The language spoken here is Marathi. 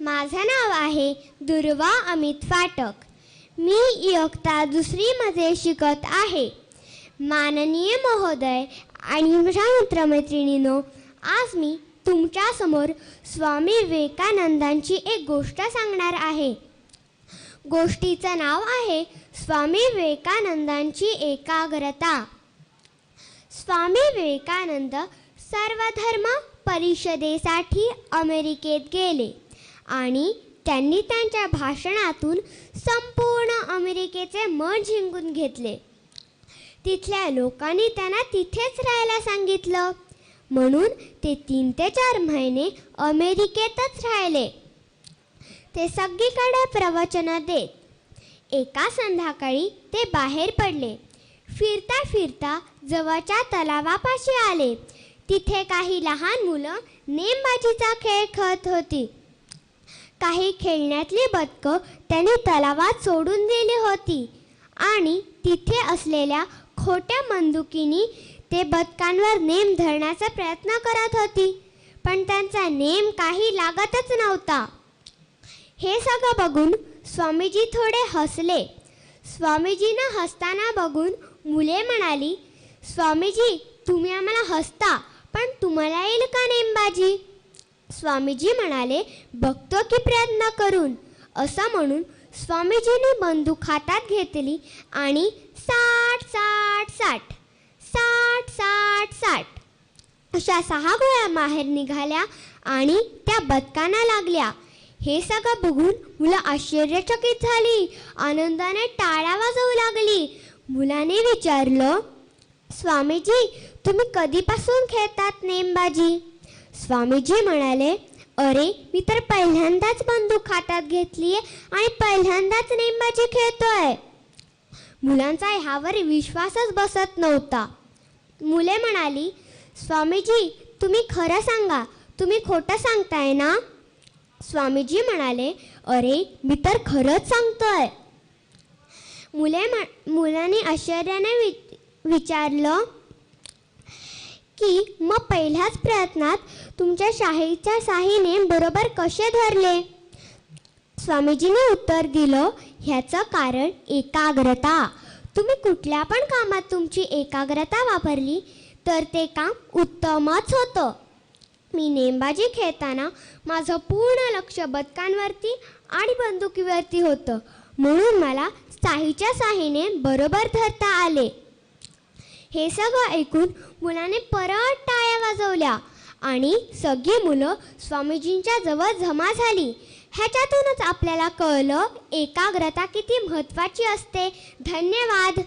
माझं नाव आहे दुर्वा अमित फाटक. मी इयत्ता दुसरीमध्ये शिकत आहे. माननीय महोदय आणि माझ्या मित्रमैत्रिणींनो आज मी तुमच्यासमोर स्वामी विवेकानंदांची एक गोष्ट सांगणार आहे. गोष्टीचं नाव आहे स्वामी विवेकानंदांची एकाग्रता. स्वामी विवेकानंद सर्वधर्म परिषदेसाठी अमेरिकेत गेले. आणि त्यांनी त्यांच्या भाषणातून संपूर्ण अमेरिकेचे मन जिंकून घेतले. तिथल्या लोकांनी त्यांना तिथेच राहायला सांगितलं. म्हणून ते तीन ते चार महिने अमेरिकेतच राहिले. ते सगळीकडे प्रवचनं देत. एका संध्याकाळी ते बाहेर पडले. फिरता फिरता जवळच्या तलावापाशी आले. तिथे काही लहान मुलं नेमबाजीचा खेळ खेळत होती. काही खेळण्यातली बदकं त्याने तलावात सोडून दिली होती. आणि तिथे असलेल्या खोट्या मंदुकीनी ते बदकांवर नेम धरण्याचा प्रयत्न करत होती. पण त्यांचा नेम काही लागतच नव्हता. हे सगळं बघून स्वामीजी थोडे हसले. स्वामीजींना हसताना बघून मुले म्हणाली स्वामीजी तुम्ही आम्हाला हसता पण तुम्हाला येईल का नेमबाजी? स्वामीजी म्हणाले बघतो की प्रयत्न करून. असं म्हणून स्वामीजीने बंदूक हातात घेतली आणि साठ साठ साठ साठ साठ साठ अशा सहा गोळ्या बाहेर निघाल्या आणि त्या बदकांना लागल्या. हे सगळं बघून मुलं आश्चर्यचकित झाली आनंदाने टाळ्या वाजवू लागली. मुलाने विचारलं स्वामीजी तुम्ही कधीपासून खेळतात नेमबाजी? स्वामीजी म्हणाले अरे मी तर पहिल्यांदाच बंदूक हातात घेतली आहे आणि पहिल्यांदाच नेमबाजी खेळतोय. मुलांचा ह्यावर विश्वासच बसत नव्हता. मुले म्हणाली स्वामीजी तुम्ही खरं सांगा तुम्ही खोटं सांगताय ना? स्वामीजी म्हणाले अरे मी तर खरंच सांगतोय. मुले मुलांनी मुलाने आश्चर्याने वि विचारलं की मग पहिल्याच प्रयत्नात तुमच्या शाहीच्या साहीने बरोबर कसे धरले? स्वामीजीने उत्तर दिलं ह्याचं कारण एकाग्रता. तुम्ही कुठल्या पण कामात तुमची एकाग्रता वापरली तर ते काम उत्तमच होतं. मी नेमबाजी खेळताना माझं पूर्ण लक्ष बदकांवरती आणि बंदुकीवरती होतं. म्हणून मला साहीच्या साहीने बरोबर धरता आले. हे सगळं ऐकून मुलाने परत टाळ्या वाजवल्या आणि सगळी मुलं स्वामीजींच्या जवळ जमा झाली. ह्याच्यातूनच आपल्याला कळलं एकाग्रता किती महत्त्वाची असते. धन्यवाद.